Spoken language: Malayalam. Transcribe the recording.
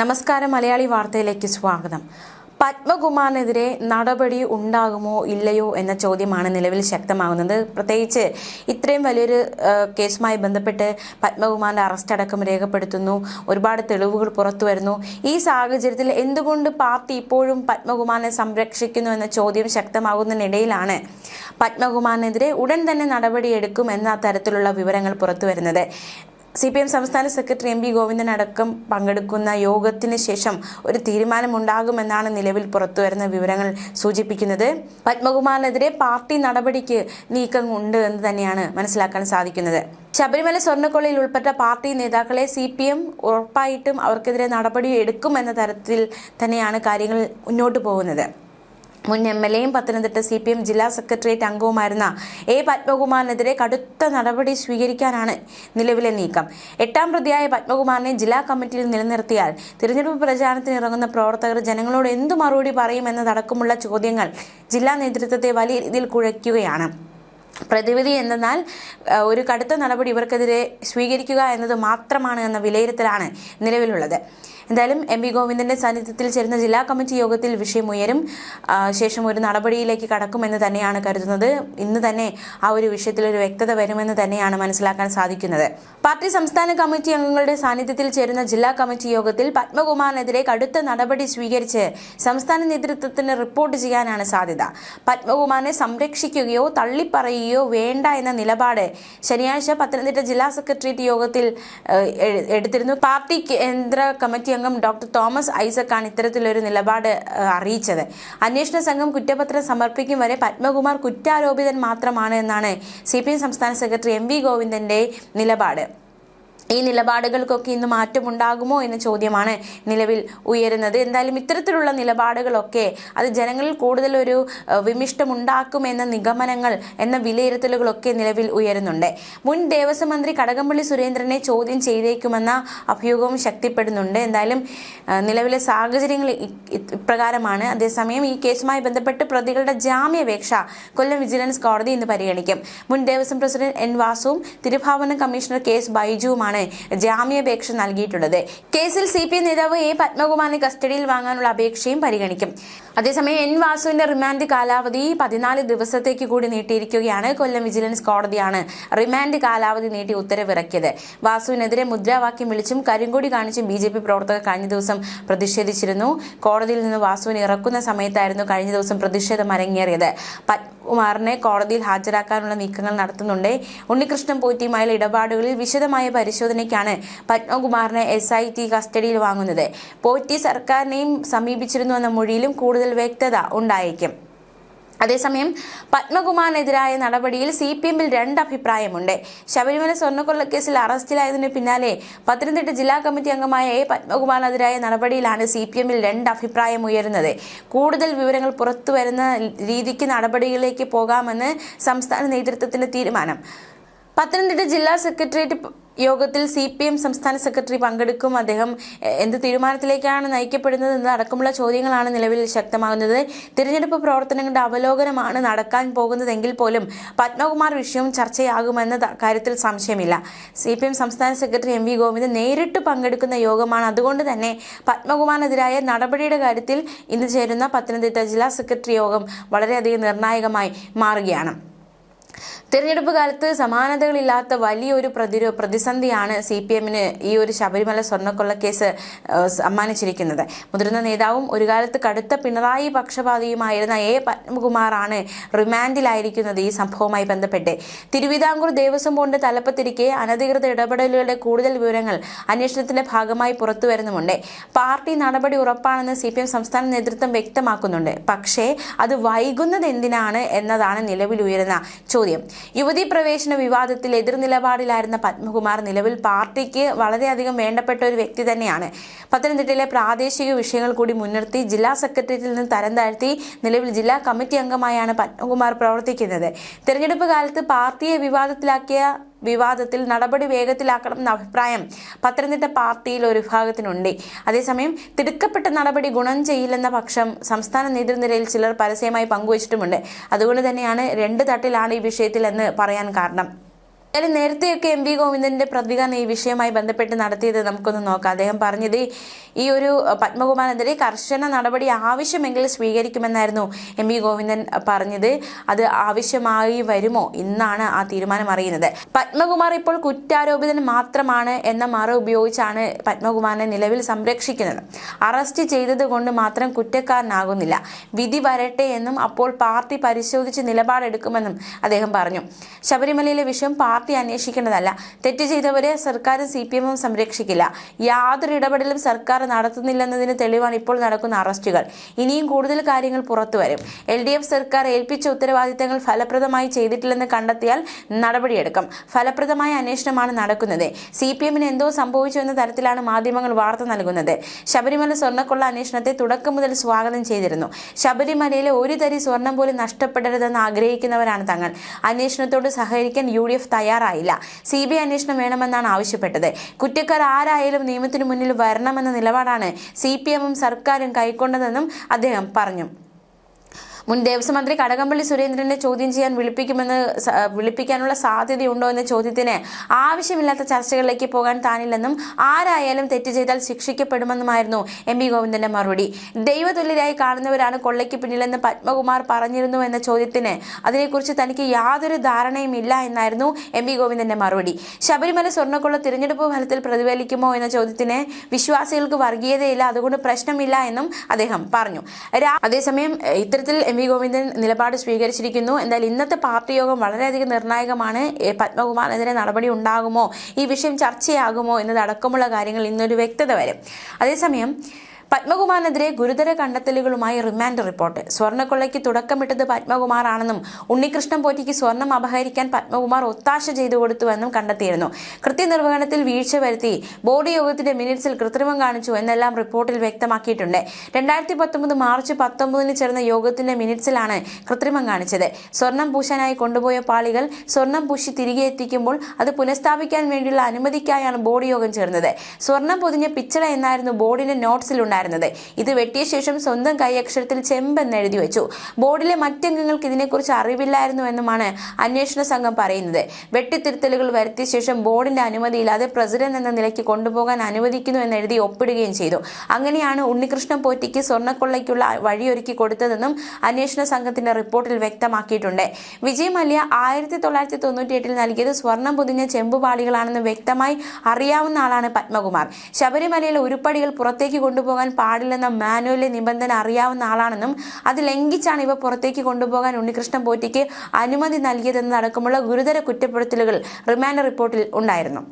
നമസ്കാരം മലയാളി വാർത്തയിലേക്ക് സ്വാഗതം. പത്മകുമാറിനെതിരെ നടപടി ഉണ്ടാകുമോ ഇല്ലയോ എന്ന ചോദ്യമാണ് നിലവിൽ ശക്തമാകുന്നത്. പ്രത്യേകിച്ച് ഇത്രയും വലിയൊരു കേസുമായി ബന്ധപ്പെട്ട് പത്മകുമാറിന്റെ അറസ്റ്റ് അടക്കം രേഖപ്പെടുത്തുന്നു. ഒരുപാട് തെളിവുകൾ പുറത്തു വരുന്നു. ഈ സാഹചര്യത്തിൽ എന്തുകൊണ്ട് പാർട്ടി ഇപ്പോഴും പത്മകുമാറിനെ സംരക്ഷിക്കുന്നു എന്ന ചോദ്യം ശക്തമാകുന്നതിനിടയിലാണ് പത്മകുമാറിനെതിരെ ഉടൻ തന്നെ നടപടിയെടുക്കും എന്ന തരത്തിലുള്ള വിവരങ്ങൾ പുറത്തു വരുന്നത്. സി പി എം സംസ്ഥാന സെക്രട്ടറി എം പി ഗോവിന്ദൻ അടക്കം പങ്കെടുക്കുന്ന യോഗത്തിന് ശേഷം ഒരു തീരുമാനമുണ്ടാകുമെന്നാണ് നിലവിൽ പുറത്തുവരുന്ന വിവരങ്ങൾ സൂചിപ്പിക്കുന്നത്. പത്മകുമാറിനെതിരെ പാർട്ടി നടപടിക്ക് നീക്കം ഉണ്ട് എന്ന് തന്നെയാണ് മനസ്സിലാക്കാൻ സാധിക്കുന്നത്. ശബരിമല സ്വർണക്കൊള്ളയിൽ ഉൾപ്പെട്ട പാർട്ടി നേതാക്കളെ സി പി എം ഉറപ്പായിട്ടും അവർക്കെതിരെ നടപടി എടുക്കുമെന്ന തരത്തിൽ തന്നെയാണ് കാര്യങ്ങൾ മുന്നോട്ട് പോകുന്നത്. മുൻ എം എൽ എയും പത്തനംതിട്ട സി പി എം ജില്ലാ സെക്രട്ടേറിയറ്റ് അംഗവുമായിരുന്ന എ പത്മകുമാറിനെതിരെ കടുത്ത നടപടി സ്വീകരിക്കാനാണ് നിലവിലെ നീക്കം. എട്ടാം പ്രതിയായ പത്മകുമാറിനെ ജില്ലാ കമ്മിറ്റിയിൽ നിലനിർത്തിയാൽ തിരഞ്ഞെടുപ്പ് പ്രചാരണത്തിന് ഇറങ്ങുന്ന പ്രവർത്തകർ ജനങ്ങളോട് എന്തു മറുപടി പറയുമെന്നതടക്കമുള്ള ചോദ്യങ്ങൾ ജില്ലാ നേതൃത്വത്തെ വലിയ രീതിയിൽ കുഴയ്ക്കുകയാണ്. പ്രതിവിധി എന്തെന്നാൽ ഒരു കടുത്ത നടപടി ഇവർക്കെതിരെ സ്വീകരിക്കുക എന്നത് മാത്രമാണ് എന്ന വിലയിരുത്തലാണ് നിലവിലുള്ളത്. എന്തായാലും എം വി ഗോവിന്ദന്റെ സാന്നിധ്യത്തിൽ ചേരുന്ന ജില്ലാ കമ്മിറ്റി യോഗത്തിൽ വിഷയം ഉയരും. ശേഷം ഒരു നടപടിയിലേക്ക് കടക്കുമെന്ന് തന്നെയാണ് കരുതുന്നത്. ഇന്ന് തന്നെ ആ ഒരു വിഷയത്തിൽ ഒരു വ്യക്തത വരുമെന്ന് തന്നെയാണ് മനസ്സിലാക്കാൻ സാധിക്കുന്നത്. പാർട്ടി സംസ്ഥാന കമ്മിറ്റി അംഗങ്ങളുടെ സാന്നിധ്യത്തിൽ ചേരുന്ന ജില്ലാ കമ്മിറ്റി യോഗത്തിൽ പത്മകുമാറിനെതിരെ കടുത്ത നടപടി സ്വീകരിച്ച് സംസ്ഥാന നേതൃത്വത്തിന് റിപ്പോർട്ട് ചെയ്യാനാണ് സാധ്യത. പത്മകുമാറിനെ സംരക്ഷിക്കുകയോ തള്ളിപ്പറയുകയോ വേണ്ട എന്ന നിലപാട് ശനിയാഴ്ച പത്തനംതിട്ട ജില്ലാ സെക്രട്ടേറിയറ്റ് യോഗത്തിൽ എടുത്തിരുന്നു. പാർട്ടി കേന്ദ്ര കമ്മിറ്റി അംഗം ഡോക്ടർ തോമസ് ഐസക്കാണ് ഇത്തരത്തിലൊരു നിലപാട് അറിയിച്ചത്. അന്വേഷണ സംഘം കുറ്റപത്രം സമർപ്പിക്കും വരെ പത്മകുമാർ കുറ്റാരോപിതൻ മാത്രമാണ് എന്നാണ് സി സംസ്ഥാന സെക്രട്ടറി എം വി ഗോവിന്ദന്റെ നിലപാട്. ഈ നിലപാടുകൾക്കൊക്കെ ഇന്ന് മാറ്റമുണ്ടാകുമോ എന്ന ചോദ്യമാണ് നിലവിൽ ഉയരുന്നത്. എന്തായാലും ഇത്തരത്തിലുള്ള നിലപാടുകളൊക്കെ അത് ജനങ്ങളിൽ കൂടുതൽ ഒരു വിമിഷ്ടമുണ്ടാക്കുമെന്ന നിഗമനങ്ങൾ എന്ന വിലയിരുത്തലുകളൊക്കെ നിലവിൽ ഉയരുന്നുണ്ട്. മുൻ ദേവസ്വം മന്ത്രി കടകംപള്ളി സുരേന്ദ്രനെ ചോദ്യം ചെയ്തേക്കുമെന്ന അഭ്യൂഹവും ശക്തിപ്പെടുന്നുണ്ട്. എന്തായാലും നിലവിലെ സാഹചര്യങ്ങൾ ഇപ്രകാരമാണ്. അതേസമയം ഈ കേസുമായി ബന്ധപ്പെട്ട് പ്രതികളുടെ ജാമ്യാപേക്ഷ കൊല്ലം വിജിലൻസ് കോടതി ഇന്ന് പരിഗണിക്കും. മുൻ ദേവസ്വം പ്രസിഡന്റ് എൻ വാസുവും തിരുഭാവന കമ്മീഷണർ കെ എസ് ബൈജുവുമാണ് ജാമ്യാപേക്ഷ നൽകിയിട്ടുള്ളത്. കേസിൽ സി പി നേതാവ് എ പത്മകുമാറിനെ കസ്റ്റഡിയിൽ വാങ്ങാനുള്ള അപേക്ഷയും പരിഗണിക്കും. അതേസമയം എൻ വാസുവിന്റെ റിമാൻഡ് കാലാവധി പതിനാല് ദിവസത്തേക്ക് കൂടി നീട്ടിയിരിക്കുകയാണ്. കൊല്ലം വിജിലൻസ് കോടതിയാണ് റിമാൻഡ് കാലാവധി നീട്ടി ഉത്തരവിറക്കിയത്. വാസുവിനെതിരെ മുദ്രാവാക്യം വിളിച്ചും കരിങ്കൊടി കാണിച്ചും ബി ജെ പി പ്രവർത്തകർ കഴിഞ്ഞ ദിവസം പ്രതിഷേധിച്ചിരുന്നു. കോടതിയിൽ നിന്ന് വാസുവിനെ ഇറക്കുന്ന സമയത്തായിരുന്നു കഴിഞ്ഞ ദിവസം പ്രതിഷേധം അരങ്ങേറിയത്. പത്മകുമാറിനെ കോടതിയിൽ ഹാജരാക്കാനുള്ള നീക്കങ്ങൾ നടത്തുന്നുണ്ട്. ഉണ്ണികൃഷ്ണൻ പോറ്റിയുമായുള്ള ഇടപാടുകളിൽ വിശദമായ പരിശോധനയ്ക്കാണ് പത്മകുമാറിനെ എസ് ഐ ടി കസ്റ്റഡിയിൽ വാങ്ങുന്നത്. പോയിറ്റി സർക്കാരിനെയും സമീപിച്ചിരുന്നു എന്ന മൊഴിയിലും കൂടുതൽ വ്യക്തത ഉണ്ടായേക്കും. അതേസമയം പത്മകുമാറിനെതിരായ നടപടിയിൽ സി പി എമ്മിൽ രണ്ട് അഭിപ്രായമുണ്ട്. ശബരിമല സ്വർണക്കൊള്ളക്കേസിൽ അറസ്റ്റിലായതിനു പിന്നാലെ പത്തനംതിട്ട ജില്ലാ കമ്മിറ്റി അംഗമായ എ പത്മകുമാറിനെതിരായ നടപടിയിലാണ് സി പി എമ്മിൽ രണ്ട് അഭിപ്രായം ഉയരുന്നത്. കൂടുതൽ വിവരങ്ങൾ പുറത്തുവരുന്ന രീതിക്ക് നടപടികളിലേക്ക് പോകാമെന്ന് സംസ്ഥാന നേതൃത്വത്തിന്റെ തീരുമാനം. പത്തനംതിട്ട ജില്ലാ സെക്രട്ടേറിയറ്റ് യോഗത്തിൽ സി പി എം സംസ്ഥാന സെക്രട്ടറി പങ്കെടുക്കും. അദ്ദേഹം എന്ത് തീരുമാനത്തിലേക്കാണ് നയിക്കപ്പെടുന്നത് എന്നതടക്കമുള്ള ചോദ്യങ്ങളാണ് നിലവിൽ ശക്തമാകുന്നത്. തിരഞ്ഞെടുപ്പ് പ്രവർത്തനങ്ങളുടെ അവലോകനമാണ് നടക്കാൻ പോകുന്നതെങ്കിൽ പോലും പത്മകുമാർ വിഷയവും ചർച്ചയാകുമെന്ന കാര്യത്തിൽ സംശയമില്ല. സി പി എം സംസ്ഥാന സെക്രട്ടറി എം വി ഗോവിന്ദൻ നേരിട്ട് പങ്കെടുക്കുന്ന യോഗമാണ്. അതുകൊണ്ട് തന്നെ പത്മകുമാറിനെതിരായ നടപടിയുടെ കാര്യത്തിൽ ഇന്ന് ചേരുന്ന പത്തനംതിട്ട ജില്ലാ സെക്രട്ടറി യോഗം വളരെയധികം നിർണായകമായി മാറുകയാണ്. തിരഞ്ഞെടുപ്പ് കാലത്ത് സമാനതകളില്ലാത്ത വലിയൊരു പ്രതിരോ പ്രതിസന്ധിയാണ് സി പി എമ്മിന് ഈ ഒരു ശബരിമല സ്വർണക്കൊള്ളക്കേസ് കേസ് സമ്മാനിച്ചിരിക്കുന്നത്. മുതിർന്ന നേതാവും ഒരു കാലത്ത് കടുത്ത പിണറായി പക്ഷപാതിയുമായിരുന്ന എ. പത്മകുമാറാണ് റിമാൻഡിലായിരിക്കുന്നത് ഈ സംഭവവുമായി ബന്ധപ്പെട്ട്. തിരുവിതാംകൂർ ദേവസ്വം ബോർഡിന്റെ തലപ്പത്തിരിക്കെ അനധികൃത ഇടപെടലുകളുടെ കൂടുതൽ വിവരങ്ങൾ അന്വേഷണത്തിന്റെ ഭാഗമായി പുറത്തു വരുന്നുമുണ്ട്. പാർട്ടി നടപടി ഉറപ്പാണെന്ന് സി പി എം സംസ്ഥാന നേതൃത്വം വ്യക്തമാക്കുന്നുണ്ട്. പക്ഷേ അത് വൈകുന്നത് എന്തിനാണ് എന്നതാണ് നിലവിൽ ഉയരുന്ന ചോദ്യം. യുവതി പ്രവേശന വിവാദത്തിൽ എതിർനിലപാടിലായിരുന്ന പത്മകുമാർ നിലവിൽ പാർട്ടിക്ക് വളരെയധികം വേണ്ടപ്പെട്ട ഒരു വ്യക്തി തന്നെയാണ്. പത്തനംതിട്ടയിലെ പ്രാദേശിക വിഷയങ്ങൾ കൂടി മുൻനിർത്തി ജില്ലാ സെക്രട്ടേറിയറ്റിൽ നിന്ന് തരം താഴ്ത്തി നിലവിൽ ജില്ലാ കമ്മിറ്റി അംഗമായാണ് പത്മകുമാർ പ്രവർത്തിക്കുന്നത്. തെരഞ്ഞെടുപ്പ് കാലത്ത് പാർട്ടിയെ വിവാദത്തിലാക്കിയ വിവാദത്തിൽ നടപടി വേഗത്തിലാക്കണം എന്ന അഭിപ്രായം പത്തനംതിട്ട പാർട്ടിയിൽ ഒരു വിഭാഗത്തിനുണ്ട്. അതേസമയം തിടുക്കപ്പെട്ട നടപടി ഗുണം ചെയ്യില്ലെന്ന പക്ഷം സംസ്ഥാന നേതൃനിരയിൽ ചിലർ പരസ്യമായി പങ്കുവച്ചിട്ടുമുണ്ട്. അതുകൊണ്ട് തന്നെയാണ് രണ്ട് തട്ടിലാണ് ഈ വിഷയത്തിൽ എന്ന് പറയാൻ കാരണം. എന്തായാലും നേരത്തെയൊക്കെ എം വി ഗോവിന്ദന്റെ പ്രതികരണം ഈ വിഷയവുമായി ബന്ധപ്പെട്ട് നടത്തിയത് നമുക്കൊന്ന് നോക്കാം. അദ്ദേഹം പറഞ്ഞത് ഈ ഒരു പത്മകുമാറിനെതിരെ കർശന നടപടി ആവശ്യമെങ്കിൽ സ്വീകരിക്കുമെന്നായിരുന്നു എം വി ഗോവിന്ദൻ പറഞ്ഞത്. അത് ആവശ്യമായി വരുമോ ഇന്നാണ് ആ തീരുമാനം അറിയുന്നത്. പത്മകുമാർ ഇപ്പോൾ കുറ്റാരോപിതൻ മാത്രമാണ് എന്ന മറ ഉപയോഗിച്ചാണ് പത്മകുമാറിനെ നിലവിൽ സംരക്ഷിക്കുന്നത്. അറസ്റ്റ് ചെയ്തതുകൊണ്ട് മാത്രം കുറ്റക്കാരനാകുന്നില്ല. വിധി വരട്ടെ എന്നും അപ്പോൾ പാർട്ടി പരിശോധിച്ച് നിലപാടെടുക്കുമെന്നും അദ്ദേഹം പറഞ്ഞു. ശബരിമലയിലെ വിഷയം പാർട്ടി അന്വേഷിക്കേണ്ടതല്ല. തെറ്റ് ചെയ്തവരെ സർക്കാരും സി പി എമ്മും സംരക്ഷിക്കില്ല. യാതൊരു ഇടപെടലും സർക്കാർ നടത്തുന്നില്ലെന്നതിന് തെളിവാണ് ഇപ്പോൾ നടക്കുന്ന അറസ്റ്റുകൾ. ഇനിയും കൂടുതൽ കാര്യങ്ങൾ പുറത്തുവരും എൽ ഡി എഫ് സർക്കാർ ഏൽപ്പിച്ച ഉത്തരവാദിത്തങ്ങൾ ഫലപ്രദമായി ചെയ്തിട്ടില്ലെന്ന് കണ്ടെത്തിയാൽ നടപടിയെടുക്കും. ഫലപ്രദമായ അന്വേഷണമാണ് നടക്കുന്നത്. സി പി എമ്മിന് എന്തോ സംഭവിച്ചു എന്ന തരത്തിലാണ് മാധ്യമങ്ങൾ വാർത്ത നൽകുന്നത്. ശബരിമല സ്വർണക്കൊള്ള അന്വേഷണത്തെ തുടക്കം മുതൽ സ്വാഗതം ചെയ്തിരുന്നു. ശബരിമലയിലെ ഒരു തരി സ്വർണം പോലും നഷ്ടപ്പെടരുതെന്ന് ആഗ്രഹിക്കുന്നവരാണ് തങ്ങൾ. അന്വേഷണത്തോട് സഹകരിക്കാൻ യു ഡി എഫ് തയ്യാറായില്ല. സി ബി ഐ അന്വേഷണം വേണമെന്നാണ് ആവശ്യപ്പെട്ടത്. കുറ്റക്കാർ ആരായാലും നിയമത്തിനു മുന്നിൽ വരണമെന്ന നിലപാടാണ് സി പി എമ്മും സർക്കാരും കൈക്കൊണ്ടതെന്നും അദ്ദേഹം പറഞ്ഞു. മുൻ ദേവസ്വം മന്ത്രി കടകംപള്ളി സുരേന്ദ്രനെ ചോദ്യം ചെയ്യാൻ വിളിപ്പിക്കുമെന്ന് വിളിപ്പിക്കാനുള്ള സാധ്യതയുണ്ടോ എന്ന ചോദ്യത്തിന് ആവശ്യമില്ലാത്ത ചർച്ചകളിലേക്ക് പോകാൻ താനില്ലെന്നും ആരായാലും തെറ്റ് ചെയ്താൽ ശിക്ഷിക്കപ്പെടുമെന്നുമായിരുന്നു എം വി ഗോവിന്ദന്റെ മറുപടി. ദൈവതുല്യരായി കാണുന്നവരാണ് കൊള്ളയ്ക്ക് പിന്നിലെന്ന് പത്മകുമാർ പറഞ്ഞിരുന്നു എന്ന ചോദ്യത്തിന് അതിനെക്കുറിച്ച് തനിക്ക് യാതൊരു ധാരണയും ഇല്ല എന്നായിരുന്നു എം വി ഗോവിന്ദന്റെ മറുപടി. ശബരിമല സ്വർണക്കൊള്ള തിരഞ്ഞെടുപ്പ് ഫലത്തിൽ പ്രതിഫലിക്കുമോ എന്ന ചോദ്യത്തിന് വിശ്വാസികൾക്ക് വർഗീയതയില്ല അതുകൊണ്ട് പ്രശ്നമില്ല എന്നും അദ്ദേഹം പറഞ്ഞു. അതേസമയം ഇത്തരത്തിൽ എം വി ഗോവിന്ദൻ നിലപാട് സ്വീകരിച്ചിരിക്കുന്നു. എന്തായാലും ഇന്നത്തെ പാർട്ടി യോഗം വളരെയധികം നിർണായകമാണ്. പത്മകുമാറിനെതിരെ നടപടി ഉണ്ടാകുമോ? ഈ വിഷയം ചർച്ചയാകുമോ? എന്നതടക്കമുള്ള കാര്യങ്ങൾ ഇന്നൊരു വ്യക്തത വരും. അതേസമയം പത്മകുമാറിനെതിരെ ഗുരുതര കണ്ടെത്തലുകളുമായി റിമാൻഡ് റിപ്പോർട്ട്. സ്വർണക്കൊള്ളയ്ക്ക് തുടക്കമിട്ടത് പത്മകുമാറാണെന്നും ഉണ്ണികൃഷ്ണൻ പോറ്റിക്ക് സ്വർണം അപഹരിക്കാൻ പത്മകുമാർ ഒത്താശ ചെയ്തു കൊടുത്തുവെന്നും കണ്ടെത്തിയിരുന്നു. കൃത്യനിർവഹണത്തിൽ വീഴ്ച വരുത്തി ബോർഡ് യോഗത്തിന്റെ മിനിറ്റ്സിൽ കൃത്രിമം കാണിച്ചു എന്നെല്ലാം റിപ്പോർട്ടിൽ വ്യക്തമാക്കിയിട്ടുണ്ട്. രണ്ടായിരത്തി പത്തൊമ്പത് മാർച്ച് പത്തൊമ്പതിന് ചേർന്ന യോഗത്തിന്റെ മിനിറ്റ്സിലാണ് കൃത്രിമം കാണിച്ചത്. സ്വർണം പൂശാനായി കൊണ്ടുപോയ പാളികൾ സ്വർണം പൂശി തിരികെ എത്തിക്കുമ്പോൾ അത് പുനഃസ്ഥാപിക്കാൻ വേണ്ടിയുള്ള അനുമതിക്കായാണ് ബോർഡ് യോഗം ചേർന്നത്. സ്വർണം പൊതിഞ്ഞ പിച്ചള എന്നായിരുന്നു ബോർഡിന്റെ നോട്ട്സിൽ ഉണ്ടായിരുന്നത്. ഇത് വെട്ടിയ ശേഷം സ്വന്തം കൈയക്ഷരത്തിൽ ചെമ്പെന്ന് എഴുതി വെച്ചു. ബോർഡിലെ മറ്റംഗങ്ങൾക്ക് ഇതിനെക്കുറിച്ച് അറിവില്ലായിരുന്നു എന്നുമാണ് അന്വേഷണ സംഘം പറയുന്നത്. വെട്ടിത്തിരുത്തലുകൾ വരുത്തിയ ശേഷം ബോർഡിന്റെ അനുമതിയില്ലാതെ പ്രസിഡന്റ് എന്ന നിലയ്ക്ക് കൊണ്ടുപോകാൻ അനുവദിക്കുന്നു എന്ന് എഴുതി ഒപ്പിടുകയും ചെയ്തു. അങ്ങനെയാണ് ഉണ്ണികൃഷ്ണൻ പോറ്റിക്ക് സ്വർണക്കൊള്ളയ്ക്കുള്ള വഴിയൊരുക്കി കൊടുത്തതെന്നും അന്വേഷണ സംഘത്തിന്റെ റിപ്പോർട്ടിൽ വ്യക്തമാക്കിയിട്ടുണ്ട്. വിജയ് മല്യ ആയിരത്തി തൊള്ളായിരത്തി തൊണ്ണൂറ്റി എട്ടിൽ നൽകിയത് സ്വർണം പൊതിഞ്ഞ ചെമ്പുപാളികളാണെന്ന് വ്യക്തമായി അറിയാവുന്ന ആളാണ് പത്മകുമാർ. ശബരിമലയിലെ ഉരുപ്പടികൾ പുറത്തേക്ക് കൊണ്ടുപോകാൻ പാടില്ലെന്ന മാനുവലിലെ നിബന്ധന അറിയാവുന്ന ആളാണെന്നും അത് ലംഘിച്ചാണ് ഇവ പുറത്തേക്ക് കൊണ്ടുപോകാൻ ഉണ്ണികൃഷ്ണൻ പോറ്റിക്ക് അനുമതി നൽകിയതെന്നതടക്കമുള്ള ഗുരുതര കുറ്റപ്പെടുത്തലുകൾ റിമാൻഡ് റിപ്പോർട്ടിൽ ഉണ്ടായിരുന്നു.